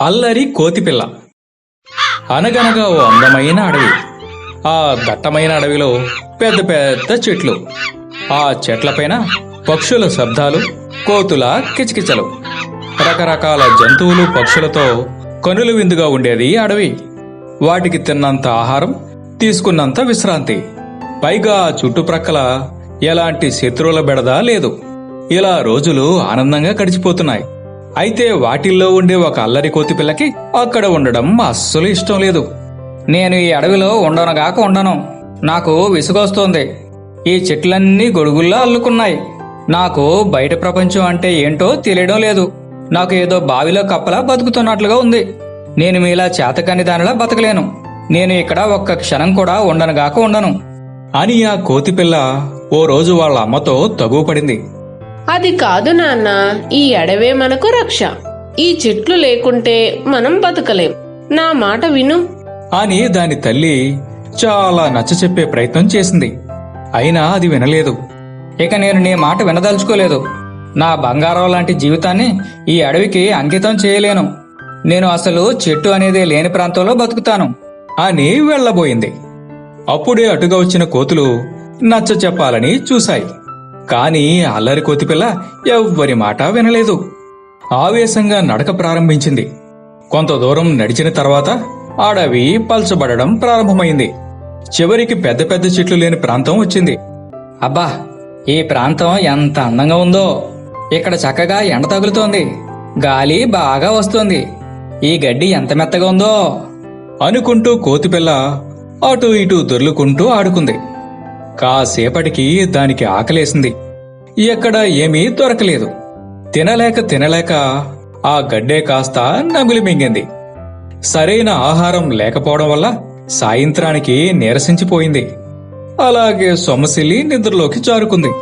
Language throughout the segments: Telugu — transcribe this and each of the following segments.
అల్లరి కోతిపిల్ల. అనగనగా ఓ అందమైన అడవి. ఆ దట్టమైన అడవిలో పెద్ద పెద్ద చెట్లు. ఆ చెట్లపైన పక్షుల శబ్దాలు కోతుల కిచకిచలు. రకరకాల జంతువులు పక్షులతో కనుల విందుగా ఉండేది అడవి. వాటికి తిన్నంత ఆహారం తీసుకున్నంత విశ్రాంతి. పైగా చుట్టుప్రక్కల ఎలాంటి శత్రువుల బెడద లేదు. ఇలా రోజులు ఆనందంగా గడిచిపోతున్నాయి. అయితే వాటిల్లో ఉండే ఒక అల్లరి కోతి పిల్లకి అక్కడ ఉండడం అస్సలు ఇష్టం లేదు. నేను ఈ అడవిలో ఉండనుగాక ఉండను. నాకు విసుగొస్తోంది. ఈ చెట్లన్నీ గొడుగుల్లో అల్లుకున్నాయి. నాకు బయట ప్రపంచం అంటే ఏంటో తెలియడం లేదు. నాకు ఏదో బావిలో కప్పలా బతుకుతున్నట్లుగా ఉంది. నేను మీలా చేతకాని దానిలా బతకలేను. నేను ఇక్కడ ఒక్క క్షణం కూడా ఉండనుగాక ఉండను. అని ఆ కోతిపిల్ల ఓ రోజు వాళ్ళ అమ్మతో తగువపడింది. పడింది అది కాదు నాన్న ఈ అడవే మనకు రక్ష. ఈ చెట్లు లేకుంటే మనం బతకలేం. నా మాట విను. అని దాని తల్లి చాలా నచ్చ చెప్పే ప్రయత్నం చేసింది. అయినా అది వినలేదు. ఇక నేను నీ మాట వినదలుచుకోలేదు. నా బంగారం లాంటి జీవితాన్ని ఈ అడవికి అంకితం చేయలేను. నేను అసలు చెట్టు అనేది లేని ప్రాంతంలో బతుకుతాను అని వెళ్ళబోయింది. అప్పుడే అటుగా వచ్చిన కోతులు నచ్చ చెప్పాలని చూశాయి. కాని అల్లరి కోతిపిల్ల ఎవ్వరి మాట వినలేదు. ఆవేశంగా నడక ప్రారంభించింది. కొంత దూరం నడిచిన తర్వాత అడవి పల్చబడడం ప్రారంభమైంది. చివరికి పెద్ద పెద్ద చెట్లు లేని ప్రాంతం వచ్చింది. అబ్బా ఈ ప్రాంతం ఎంత అందంగా ఉందో. ఇక్కడ చక్కగా ఎండ తగులుతోంది. గాలి బాగా వస్తోంది. ఈ గడ్డి ఎంత మెత్తగా ఉందో. అనుకుంటూ కోతిపిల్ల అటు ఇటు దొర్లుకుంటూ ఆడుకుంది. కాసేపటికి దానికి ఆకలేసింది. ఎక్కడ ఏమీ దొరకలేదు. తినలేక తినలేక ఆ గడ్డే కాస్త నమిలి మింగింది. సరైన ఆహారం లేకపోవడం వల్ల సాయంత్రానికి నీరసించిపోయింది. అలాగే సొమ్మసిల్లి నిద్రలోకి జారుకుంది.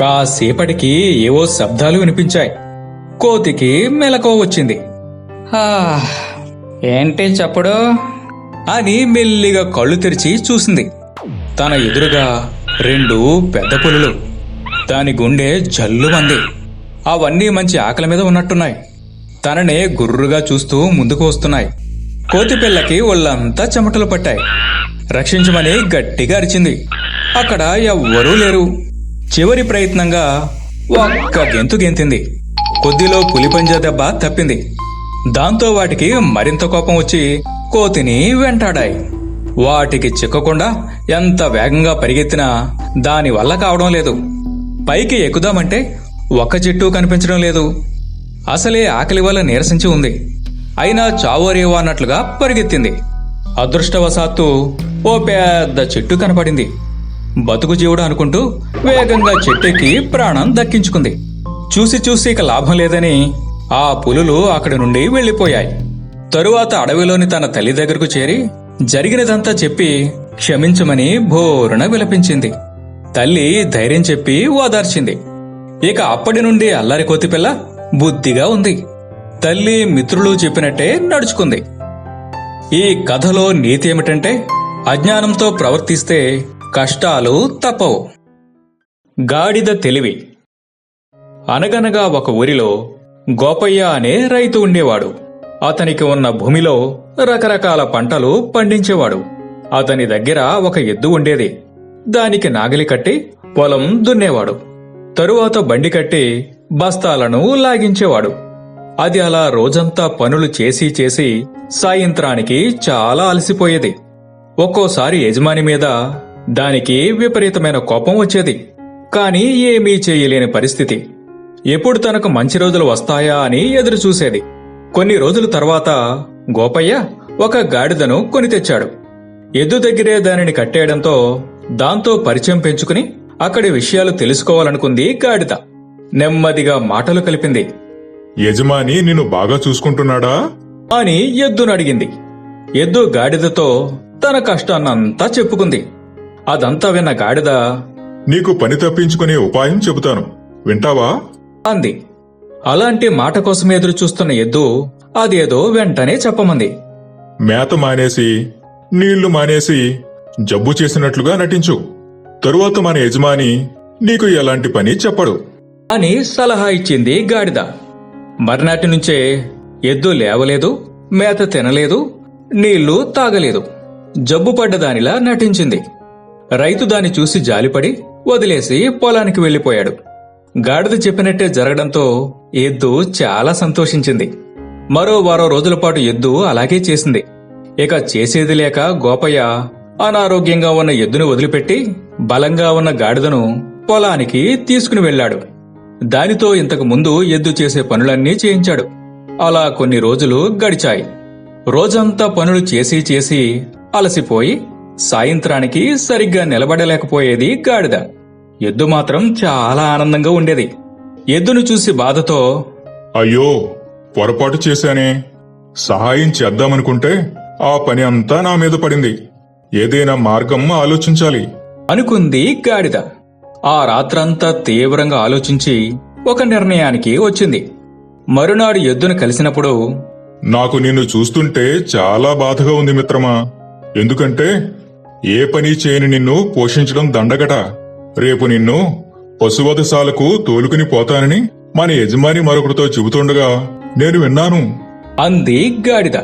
కాసేపటికి ఏవో శబ్దాలు వినిపించాయి. కోతికి మెలకువ వచ్చింది. "హా, ఏంటి చప్పుడు? అని మెల్లిగా కళ్ళు తెరిచి చూసింది. తన ఎదురుగా రెండు పెద్ద పులులు. దాని గుండె జల్లుమంది. అవన్నీ మంచి ఆకలి మీద ఉన్నట్టున్నాయి. తననే గుర్రుగా చూస్తూ ముందుకు వస్తున్నాయి. కోతి పిల్లకి ఒళ్ళంతా చెమటలు పట్టాయి. రక్షించమని గట్టిగా అరిచింది. అక్కడ ఎవ్వరూ లేరు. చివరి ప్రయత్నంగా ఒక్క గెంతు గెంతింది. కొద్దిలో పులిపంజా దెబ్బ తప్పింది. దాంతో వాటికి మరింత కోపం వచ్చి కోతిని వెంటాడాయి. వాటికి చిక్కకుండా ఎంత వేగంగా పరిగెత్తినా దాని వల్ల కావడం లేదు. పైకి ఎక్కుదామంటే ఒక్క చెట్టు కనిపించడం లేదు. అసలే ఆకలి వల్ల నీరసించి ఉంది. అయినా చావోరేవో అన్నట్లుగా పరిగెత్తింది. అదృష్టవశాత్తు ఓ పెద్ద చెట్టు కనపడింది. బతుకు జీవుడు అనుకుంటూ వేగంగా చెట్టెక్కి ప్రాణం దక్కించుకుంది. చూసి చూసి ఇక లాభం లేదని ఆ పులులు అక్కడి నుండి వెళ్ళిపోయాయి తరువాత అడవిలోని తన తల్లి దగ్గరకు చేరి జరిగినదంతా చెప్పి క్షమించమని భోరున విలపించింది. తల్లి ధైర్యం చెప్పి ఓదార్చింది. ఇక అప్పటి నుండి అల్లరి కోతిపిల్ల బుద్ధిగా ఉంది. తల్లి మిత్రులు చెప్పినట్టే నడుచుకుంది. ఈ కథలో నీతి ఏమిటంటే అజ్ఞానంతో ప్రవర్తిస్తే కష్టాలు తప్పవు. గాడిద తెలివి. అనగనగా ఒక ఊరిలో గోపయ్య అనే రైతు ఉండేవాడు. అతనికి ఉన్న భూమిలో రకరకాల పంటలు పండించేవాడు. అతని దగ్గర ఒక ఎద్దు ఉండేది. దానికి నాగలి కట్టి పొలం దున్నేవాడు. తరువాత బండి కట్టి బస్తాలను లాగించేవాడు. అది అలా రోజంతా పనులు చేసి చేసి సాయంత్రానికి చాలా అలసిపోయేది. ఒక్కోసారి యజమాని మీద దానికి విపరీతమైన కోపం వచ్చేది. కాని ఏమీ చేయలేని పరిస్థితి. ఎప్పుడు తనకు మంచి రోజులు వస్తాయా అని ఎదురుచూసేది. కొన్ని రోజుల తర్వాత గోపయ్య ఒక గాడిదను కొని తెచ్చాడు. ఎద్దు దగ్గరే దానిని కట్టేయడంతో దాంతో పరిచయం పెంచుకుని అక్కడి విషయాలు తెలుసుకోవాలనుకుంది గాడిద. నెమ్మదిగా మాటలు కలిపింది. యజమాని నిన్ను బాగా చూసుకుంటున్నాడా? అని ఎద్దును అడిగింది. ఎద్దు గాడిదతో తన కష్టాన్నంతా చెప్పుకుంది. అదంతా విన్న గాడిద నీకు పని తప్పించుకునే ఉపాయం చెబుతాను. వింటావా? అంది. అలాంటి మాట కోసం ఎదురు చూస్తున్న ఎద్దు అదేదో వెంటనే చెప్పమంది. మేత మానేసి నీళ్ళు మానేసి జబ్బు చేసినట్లుగా నటించు. తరువాత మన యజమాని నీకు ఎలాంటి పని చెప్పడు. అని సలహా ఇచ్చింది గాడిద. మర్నాటి నుంచే ఎద్దు లేవలేదు మేత తినలేదు నీళ్ళు తాగలేదు. జబ్బు పడ్డదానిలా నటించింది. రైతు దాన్ని చూసి జాలిపడి వదిలేసి పొలానికి వెళ్ళిపోయాడు గాడిద చెప్పినట్టే జరగడంతో ఎద్దు చాలా సంతోషించింది. మరో వారో రోజుల పాటు ఎద్దు అలాగే చేసింది. ఇక చేసేది లేక గోపయ్య అనారోగ్యంగా ఉన్న ఎద్దును వదిలిపెట్టి బలంగా ఉన్న గాడిదను పొలానికి తీసుకుని వెళ్ళాడు. దానితో ఇంతకు ముందు ఎద్దు చేసే పనులన్నీ చేయించాడు. అలా కొన్ని రోజులు గడిచాయి. రోజంతా పనులు చేసి చేసి అలసిపోయి సాయంత్రానికి సరిగ్గా నిలబడలేకపోయేది గాడిద. ఎద్దు మాత్రం చాలా ఆనందంగా ఉండేది. ఎద్దును చూసి బాధతో అయ్యో పొరపాటు చేశానే. సహాయం చేద్దామనుకుంటే ఆ పని అంతా నా మీద పడింది. ఏదైనా మార్గం ఆలోచించాలి. అనుకుంది గాడిద. ఆ రాత్రంతా తీవ్రంగా ఆలోచించి ఒక నిర్ణయానికి వచ్చింది. మరునాడు ఎద్దును కలిసినప్పుడు నాకు నిన్ను చూస్తుంటే చాలా బాధగా ఉంది మిత్రమా. ఎందుకంటే ఏ పని చేయని నిన్ను పోషించడం దండగట. రేపు నిన్ను పశువధశాలకు తోలుకుని పోతానని మన యజమాని మరొకరితో చెబుతుండగా నేను విన్నాను. అంది గాడిద.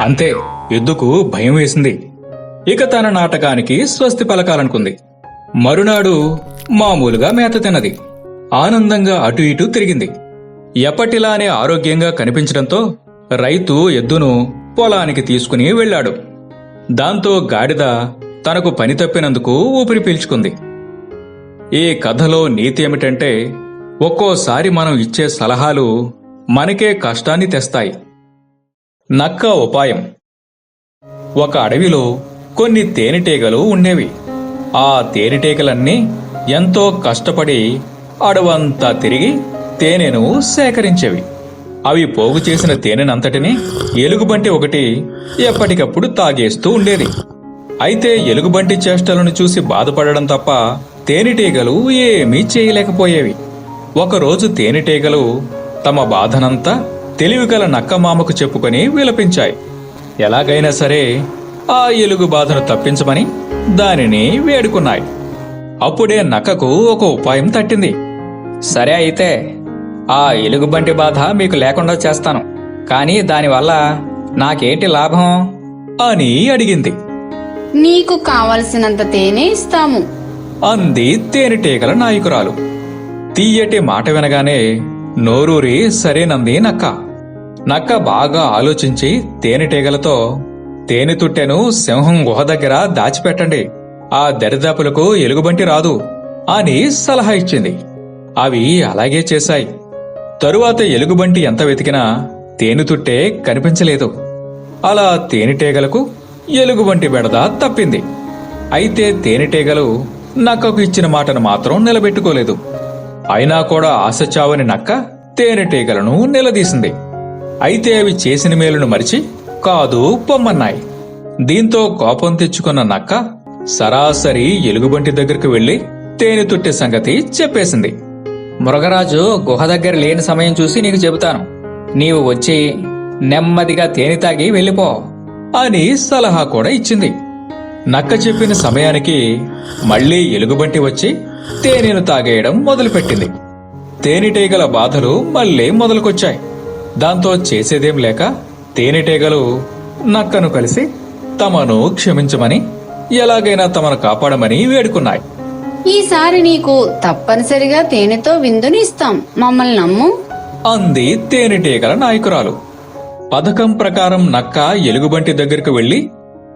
అంతే ఎద్దుకు భయం వేసింది. ఇక తన నాటకానికి స్వస్తి పలకాలనుకుంది. మరునాడు మామూలుగా మేత తిన్నది. ఆనందంగా అటు ఇటు తిరిగింది. ఎప్పటిలానే ఆరోగ్యంగా కనిపించడంతో రైతు ఎద్దును పొలానికి తీసుకుని వెళ్ళాడు. దాంతో గాడిద తనకు పని తప్పినందుకు ఊపిరి పీల్చుకుంది. ఈ కథలో నీతి ఏమిటంటే ఒక్కోసారి మనం ఇచ్చే సలహాలు మనకే కష్టాన్ని తెస్తాయి. నక్క ఉపాయం. ఒక అడవిలో కొన్ని తేనెటీగలు ఉండేవి. ఆ తేనెటీగలన్నీ ఎంతో కష్టపడి అడవంతా తిరిగి తేనెను సేకరించేవి. అవి పోగు చేసిన తేనెనంతటిని ఎలుగుబంటి ఒకటి ఎప్పటికప్పుడు తాగేస్తూ ఉండేది. అయితే ఎలుగుబంటి చేష్టలను చూసి బాధపడడం తప్ప తేనెటీగలు ఏమీ చేయలేకపోయేవి. ఒకరోజు తేనెటీగలు తమ బాధనంతా తెలివిగల నక్కమామకు చెప్పుకొని విలపించాయి. ఎలాగైనా సరే ఆ ఎలుగు బాధను తప్పించమని దానిని వేడుకున్నాయి. అప్పుడే నక్కకు ఒక ఉపాయం తట్టింది. సరే అయితే ఆ ఎలుగుబంటి బాధ మీకు లేకుండా చేస్తాను. కానీ దానివల్ల నాకేంటి లాభం? అని అడిగింది. నీకు కావలసినంత తేనె ఇస్తాము. అంది తేనెటీగల నాయకురాలు. తీయటి మాట వినగానే నోరూరి సరేనంది నక్క. నక్క బాగా ఆలోచించి తేనెటీగలతో తేనె తుట్టెను సింహం గుహ దగ్గర దాచిపెట్టండి. ఆ దరిదాపులకు ఎలుగుబంటి రాదు అని సలహా ఇచ్చింది. అవి అలాగే చేశాయి. తరువాత ఎలుగుబంటి ఎంత వెతికినా తేనెతుట్టే కనిపించలేదు. అలా తేనెటీగలకు ఎలుగుబంటి బెడద తప్పింది. అయితే తేనెటీగలు నక్కకు ఇచ్చిన మాటను మాత్రం నిలబెట్టుకోలేదు. అయినా కూడా ఆశ చావని నక్క తేనెటీగలను నిలదీసింది. అయితే అవి చేసిన మేలును మరిచి కాదు పొమ్మన్నాయి. దీంతో కోపం తెచ్చుకున్న నక్క సరాసరి ఎలుగుబంటి దగ్గరికి వెళ్ళి తేనె తుట్టే సంగతి చెప్పేసింది. మృగరాజు గుహ దగ్గర లేని సమయం చూసి నీకు చెబుతాను. నీవు వచ్చి నెమ్మదిగా తేనె తాగి వెళ్ళిపో అని సలహా కూడా ఇచ్చింది. నక్క చెప్పిన సమయానికి మళ్ళీ ఎలుగుబంటి వచ్చి తేనెను తాగేయడం మొదలుపెట్టింది. తేనెటీగల బాధలు మళ్ళీ మొదలుకొచ్చాయి. దాంతో చేసేదేం లేక తేనెటీగలు నక్కను కలిసి తమను క్షమించమని ఎలాగైనా తమను కాపాడమని వేడుకున్నాయి. ఈసారి నీకు తప్పనిసరిగా తేనెతో విందునిస్తాం. మమ్మల్ని నమ్ము. అంది తేనెటీగల నాయకురాలు. పథకం ప్రకారం నక్క ఎలుగుబంటి దగ్గరకు వెళ్ళి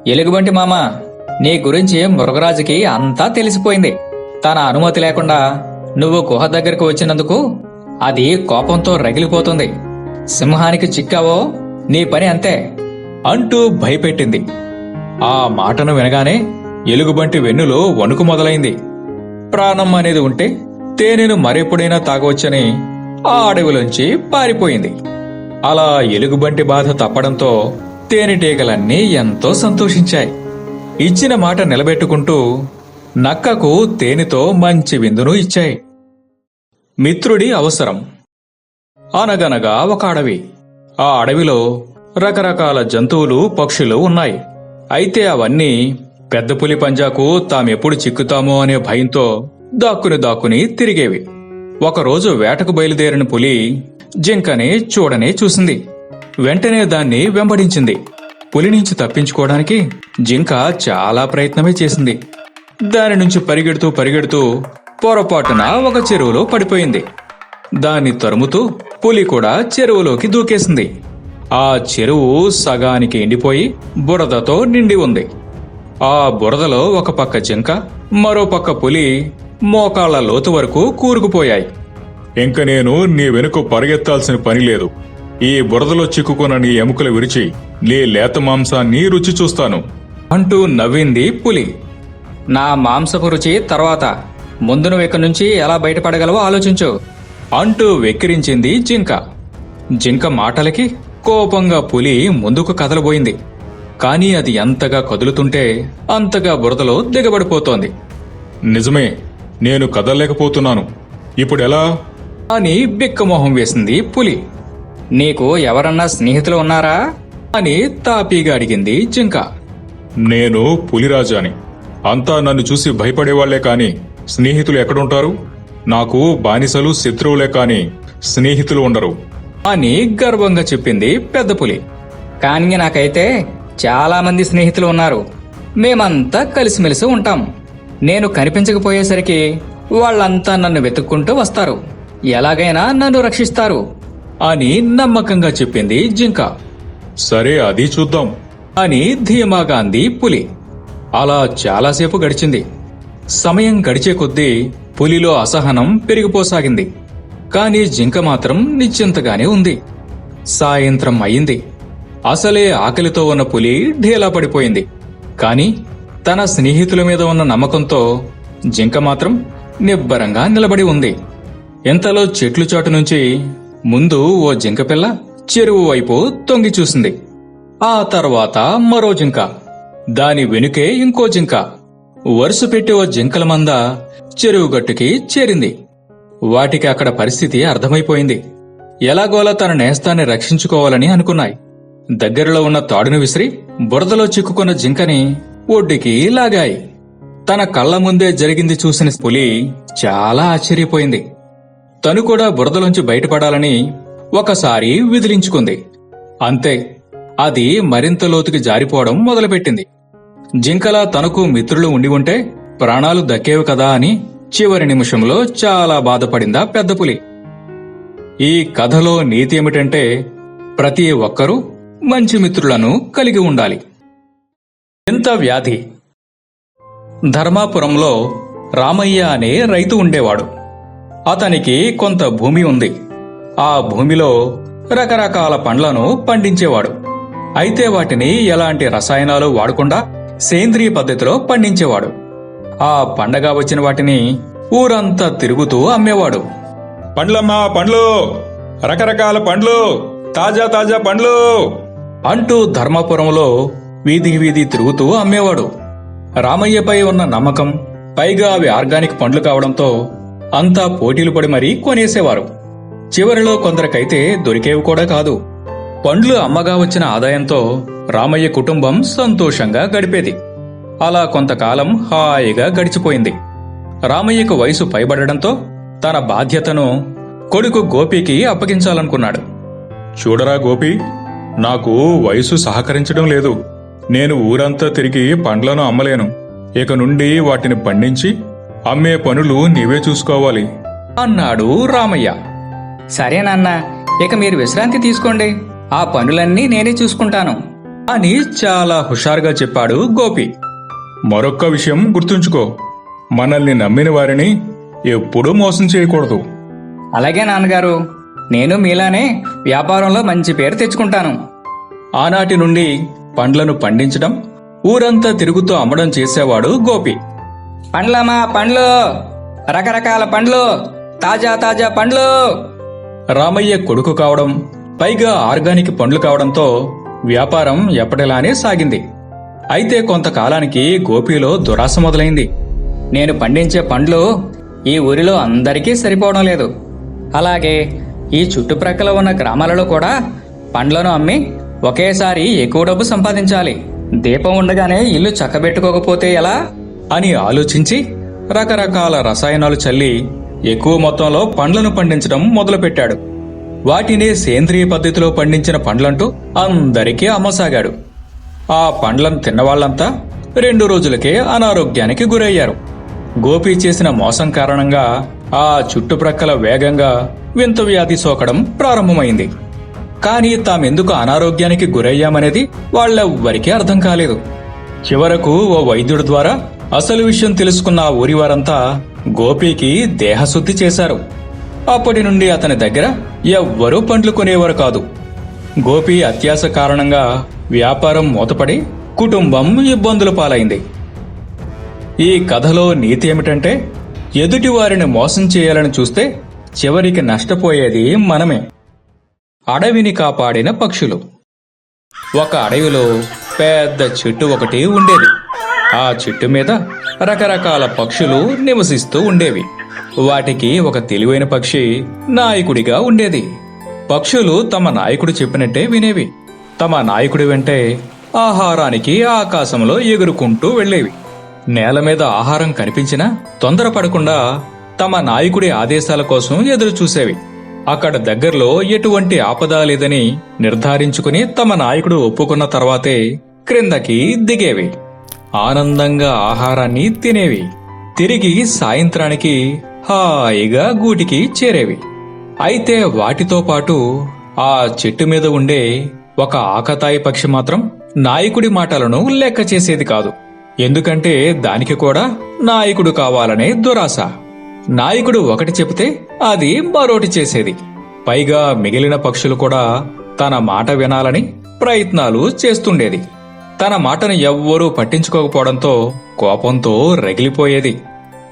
ఎలుగుబంటి మామ నీ గురించి మృగరాజుకి అంతా తెలిసిపోయింది. తన అనుమతి లేకుండా నువ్వు గుహ దగ్గరకు వచ్చినందుకు అది కోపంతో రగిలిపోతుంది. సింహానికి చిక్కావో నీ పని అంతే అంటూ భయపెట్టింది. ఆ మాటను వినగానే ఎలుగుబంటి వెన్నులో వణుకు మొదలైంది. ప్రాణం అనేది ఉంటే తేనెను మరెప్పుడైనా తాగవచ్చని ఆ అడవిలోంచి పారిపోయింది. అలా ఎలుగుబంటి బాధ తప్పడంతో తేనెటీగలన్నీ ఎంతో సంతోషించాయి. ఇచ్చిన మాట నిలబెట్టుకుంటూ నక్కకు తేనెతో మంచి విందును ఇచ్చాయి. మిత్రుడి అవసరం. అనగనగా ఒక అడవి. ఆ అడవిలో రకరకాల జంతువులు పక్షులు ఉన్నాయి. అయితే అవన్నీ పెద్ద పులి పంజాకు తామెప్పుడు చిక్కుతామో అనే భయంతో దాక్కుని దాక్కుని తిరిగేవి. ఒకరోజు వేటకు బయలుదేరిన పులి జింకని చూడనే చూసింది. వెంటనే దాన్ని వెంబడించింది. పులి నుంచి తప్పించుకోవడానికి జింక చాలా ప్రయత్నమే చేసింది. దాని నుంచి పరిగెడుతూ పరిగెడుతూ పొరపాటున ఒక చెరువులో పడిపోయింది. దాన్ని తరుముతూ పులి కూడా చెరువులోకి దూకేసింది. ఆ చెరువు సగానికి ఎండిపోయి బురదతో నిండి ఉంది. ఆ బురదలో ఒక పక్క జింక మరో పక్క పులి మోకాళ్ళ లోతు వరకు కూరుకుపోయాయి. ఇంక నేను నీ వెనుక పరిగెత్తాల్సిన పని లేదు. ఈ బురదలో చిక్కుకున్న నీ ఎముకలు విరిచి నీ లేత మాంసాన్ని రుచి చూస్తాను. అంటూ నవ్వింది పులి. నా మాంసపు రుచి తర్వాత. ముందు నువ్వు ఇక్కడి నుంచి ఎలా బయటపడగలవో ఆలోచించు. అంటూ వెక్కిరించింది జింక. జింక మాటలకి కోపంగా పులి ముందుకు కదలబోయింది. కానీ అది ఎంతగా కదులుతుంటే అంతగా బురదలో దిగబడిపోతోంది. నిజమే నేను కదలలేకపోతున్నాను. ఇప్పుడెలా అని బిక్కమొహం వేసింది పులి. నీకు ఎవరన్నా స్నేహితులు ఉన్నారా? అని తాపీగా అడిగింది జింక. నేను పులిరాజాని. అంతా నన్ను చూసి భయపడేవాళ్ళే కాని స్నేహితులు ఎక్కడుంటారు? నాకు బానిసలు శత్రువులే కాని స్నేహితులు ఉండరు. అని గర్వంగా చెప్పింది పెద్ద పులి. కానీ నాకైతే చాలా మంది స్నేహితులు ఉన్నారు. మేమంతా కలిసిమెలిసి ఉంటాం. నేను కనిపించకపోయేసరికి వాళ్ళంతా నన్ను వెతుక్కుంటూ వస్తారు. ఎలాగైనా నన్ను రక్షిస్తారు. అని నమ్మకంగా చెప్పింది జింక. సరే అది చూద్దాం. అని ధీమాగా అంది పులి. అలా చాలాసేపు గడిచింది. సమయం గడిచే కొద్దీ పులిలో అసహనం పెరిగిపోసాగింది. కాని జింక మాత్రం నిశ్చింతగానే ఉంది. సాయంత్రం అయింది. అసలే ఆకలితో ఉన్న పులి ఢీలా పడిపోయింది. కాని తన స్నేహితుల మీద ఉన్న నమ్మకంతో జింక మాత్రం నిబ్బరంగా నిలబడి ఉంది. ఇంతలో చెట్లు చాటు నుంచి ముందు ఓ జింకపిల్ల చెరువు వైపు తొంగి చూసింది. ఆ తర్వాత మరో జింక. దాని వెనుకే ఇంకో జింక. వరుస పెట్టి ఓ జింకల మంద చెరువు గట్టుకి చేరింది. వాటికి అక్కడ పరిస్థితి అర్థమైపోయింది. ఎలాగోలా తన నేస్తాన్ని రక్షించుకోవాలని అనుకున్నాయి. దగ్గరలో ఉన్న తాడును విసిరి బురదలో చిక్కుకున్న జింకని ఒడ్డుకి లాగాయి. తన కళ్ళ ముందే జరిగింది చూసిన పులి చాలా ఆశ్చర్యపోయింది. తను కూడా బురదలోంచి బయటపడాలని ఒకసారి విదిలించుకుంది. అంతే అది మరింత లోతుకి జారిపోవడం మొదలుపెట్టింది. జింకలా తనకు మిత్రులు ఉండి ఉంటే ప్రాణాలు దక్కేవి కదా అని చివరి నిమిషంలో చాలా బాధపడిందా పెద్ద పులి. ఈ కథలో నీతి ఏమిటంటే ప్రతి ఒక్కరూ మంచి మిత్రులను కలిగి ఉండాలి. ఎంత వ్యాధి. ధర్మాపురంలో రామయ్య అనే రైతు ఉండేవాడు. అతనికి కొంత భూమి ఉంది. ఆ భూమిలో రకరకాల పండ్లను పండించేవాడు. అయితే వాటిని ఎలాంటి రసాయనాలు వాడకుండా సేంద్రియ పద్ధతిలో పండించేవాడు. ఆ పండగ వచ్చిన వాటిని ఊరంతా తిరుగుతూ అమ్మేవాడు. పండ్లమ్మా పండ్లు! రకరకాల పండ్లు! తాజా తాజా పండ్లు! అంటూ ధర్మాపురంలో వీధి వీధి తిరుగుతూ అమ్మేవాడు. రామయ్యపై ఉన్న నమ్మకం పైగా అవి ఆర్గానిక్ పండ్లు కావడంతో అంతా పోటీలు పడి మరీ కొనేసేవారు. చివరిలో కొందరికైతే దొరికేవి కూడా కాదు. పండ్లు అమ్మగా వచ్చిన ఆదాయంతో రామయ్య కుటుంబం సంతోషంగా గడిపేది. అలా కొంతకాలం హాయిగా గడిచిపోయింది. రామయ్యకు వయసు పైబడడంతో తన బాధ్యతను కొడుకు గోపికి అప్పగించాలనుకున్నాడు. చూడరా గోపి నాకు వయసు సహకరించడం లేదు. నేను ఊరంతా తిరిగి పండ్లను అమ్మలేను. ఇక నుండి వాటిని పండించి అమ్మే పనులు నీవే చూసుకోవాలి. అన్నాడు రామయ్య. సరే నాన్న ఇక మీరు విశ్రాంతి తీసుకోండి. ఆ పనులన్నీ నేనే చూసుకుంటాను అని చాలా హుషారుగా చెప్పాడు గోపి. మరొక్క విషయం గుర్తుంచుకో. మనల్ని నమ్మిన వారిని ఎప్పుడూ మోసం చేయకూడదు. అలాగే నాన్నగారు నేను మీలానే వ్యాపారంలో మంచి పేరు తెచ్చుకుంటాను. ఆనాటి నుండి పండ్లను పండించడం ఊరంతా తిరుగుతూ అమ్మడం చేసేవాడు గోపి. పండ్లమా పండ్లు. రకరకాల పండ్లు. తాజా తాజా పండ్లు. రామయ్య కొడుకు కావడం పైగా ఆర్గానిక్ పండ్లు కావడంతో వ్యాపారం ఎప్పటిలానే సాగింది. అయితే కొంతకాలానికి గోపిలో దురాశ మొదలైంది. నేను పండించే పండ్లు ఈ ఊరిలో అందరికీ సరిపోవడం లేదు. అలాగే ఈ చుట్టుప్రక్కల ఉన్న గ్రామాలలో కూడా పండ్లను అమ్మి ఒకేసారి ఎక్కువ డబ్బు సంపాదించాలి. దీపం ఉండగానే ఇల్లు చక్కబెట్టుకోకపోతే ఎలా? అని ఆలోచించి రకరకాల రసాయనాలు చల్లి ఎక్కువ మొత్తంలో పండ్లను పండించడం మొదలుపెట్టాడు. వాటిని సేంద్రియ పద్ధతిలో పండించిన పండ్లంటూ అందరికీ అమ్మసాగాడు. ఆ పండ్లను తిన్నవాళ్ళంతా రెండు రోజులకే అనారోగ్యానికి గురయ్యారు. గోపి చేసిన మోసం కారణంగా ఆ చుట్టుప్రక్కల వేగంగా వింత వ్యాధి సోకడం ప్రారంభమైంది. కానీ తామెందుకు అనారోగ్యానికి గురయ్యామనేది వాళ్ళెవ్వరికీ అర్థం కాలేదు. చివరకు ఓ వైద్యుడి ద్వారా అసలు విషయం తెలుసుకున్న ఊరివారంతా ఊరి వారంతా గోపీకి దేహశుద్ధి చేశారు. అప్పటి నుండి అతని దగ్గర ఎవ్వరూ పండ్లు కొనేవారు కాదు. గోపి అత్యాస కారణంగా వ్యాపారం మూతపడి కుటుంబం ఇబ్బందుల పాలైంది. ఈ కథలో నీతి ఏమిటంటే ఎదుటి వారిని మోసం చేయాలని చూస్తే చివరికి నష్టపోయేది మనమే. అడవిని కాపాడిన పక్షులు. ఒక అడవిలో పెద్ద చెట్టు ఒకటి ఉండేది. ఆ చెట్టు మీద రకరకాల పక్షులు నివసిస్తూ ఉండేవి. వాటికి ఒక తెలివైన పక్షి నాయకుడిగా ఉండేది. పక్షులు తమ నాయకుడు చెప్పినట్టే వినేవి. తమ నాయకుడి వెంటే ఆహారానికి ఆకాశంలో ఎగురుకుంటూ వెళ్ళేవి. నేల మీద ఆహారం కనిపించినా తొందరపడకుండా తమ నాయకుడి ఆదేశాల కోసం ఎదురు చూసేవి అక్కడ దగ్గరలో ఎటువంటి ఆపద లేదని నిర్ధారించుకుని తమ నాయకుడు ఒప్పుకున్న తర్వాతే క్రిందకి దిగేవి. ఆనందంగా ఆహారాన్ని తినేవి. తిరిగి సాయంత్రానికి హాయిగా గూటికి చేరేవి. అయితే వాటితో పాటు ఆ చెట్టు మీద ఉండే ఒక ఆకతాయి పక్షి మాత్రం నాయకుడి మాటలను లెక్క చేసేది కాదు. ఎందుకంటే దానికి కూడా నాయకుడు కావాలనే దురాశ. నాయకుడు ఒకటి చెబితే అది మరోటి చేసేది. పైగా మిగిలిన పక్షులు కూడా తన మాట వినాలని ప్రయత్నాలు చేస్తుండేది. తన మాటను ఎవ్వరూ పట్టించుకోకపోవడంతో కోపంతో రగిలిపోయేది.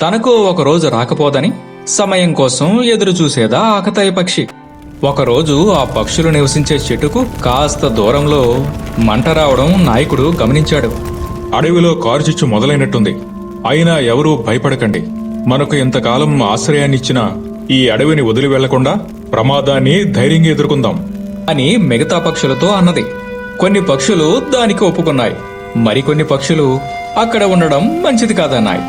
తనకు ఒక రోజు రాకపోదని సమయం కోసం ఎదురు చూసేదా ఆకతాయి పక్షి. ఒకరోజు ఆ పక్షులు నివసించే చెట్టుకు కాస్త దూరంలో మంట రావడం నాయకుడు గమనించాడు. అడవిలో కారుచిచ్చు మొదలైనట్టుంది. అయినా ఎవరూ భయపడకండి. మనకు ఇంతకాలం ఆశ్రయాన్నిచ్చిన ఈ అడవిని వదిలి వెళ్ళకుండా ప్రమాదాన్ని ధైర్యంగా ఎదుర్కొందాం. అని మిగతా పక్షులతో అన్నది. కొన్ని పక్షులు దానికి ఒప్పుకున్నాయి. మరికొన్ని పక్షులు అక్కడ ఉండడం మంచిది కాదన్నాయి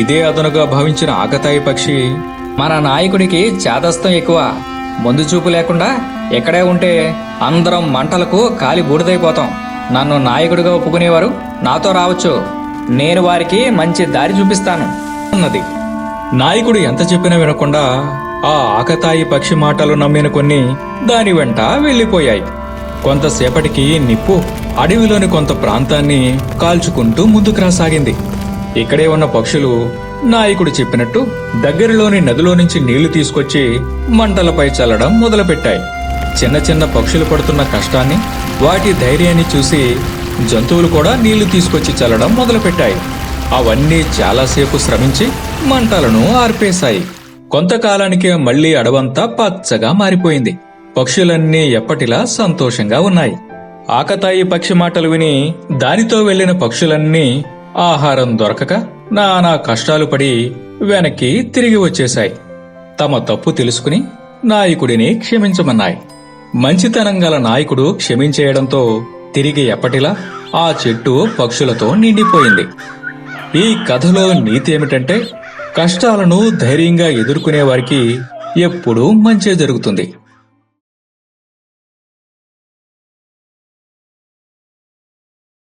ఇదే అదనుగా భావించిన ఆకతాయి పక్షి మన నాయకుడికి చేదస్తం ఎక్కువ. ముందు చూపు లేకుండా ఎక్కడే ఉంటే అందరం మంటలకు కాలి బూడిదైపోతాం. నన్ను నాయకుడిగా ఒప్పుకునేవారు నాతో రావచ్చు. నేను వారికి మంచి దారి చూపిస్తాను అన్నది. నాయకుడు ఎంత చెప్పినా వినకుండా ఆ ఆకతాయి పక్షి మాటలు నమ్మిన కొన్ని దాని వెంట వెళ్ళిపోయాయి. కొంతసేపటికి నిప్పు అడవిలోని కొంత ప్రాంతాన్ని కాల్చుకుంటూ ముందుకు రాసాగింది. ఇక్కడే ఉన్న పక్షులు నాయకుడు చెప్పినట్టు దగ్గరలోని నదిలో నుంచి నీళ్ళు తీసుకొచ్చి మంటలపై చల్లడం మొదలుపెట్టాయి. చిన్న చిన్న పక్షులు పడుతున్న కష్టాన్ని వాటి ధైర్యాన్ని చూసి జంతువులు కూడా నీళ్ళు తీసుకొచ్చి చల్లడం మొదలుపెట్టాయి. అవన్నీ చాలాసేపు శ్రమించి మంటలను ఆర్పేశాయి. కొంతకాలానికే మళ్ళీ అడవంతా పచ్చగా మారిపోయింది. పక్షులన్నీ ఎప్పటిలా సంతోషంగా ఉన్నాయి. ఆకతాయి పక్షి మాటలు విని దానితో వెళ్ళిన పక్షులన్నీ ఆహారం దొరకక నానా కష్టాలు పడి వెనక్కి తిరిగి వచ్చేశాయి. తమ తప్పు తెలుసుకుని నాయకుడిని క్షమించమన్నాయి. మంచితనం గల నాయకుడు క్షమించేయడంతో తిరిగి ఎప్పటిలా ఆ చెట్టు పక్షులతో నిండిపోయింది. ఈ కథలో నీతి ఏమిటంటే కష్టాలను ధైర్యంగా ఎదుర్కొనే వారికి ఎప్పుడూ మంచే జరుగుతుంది.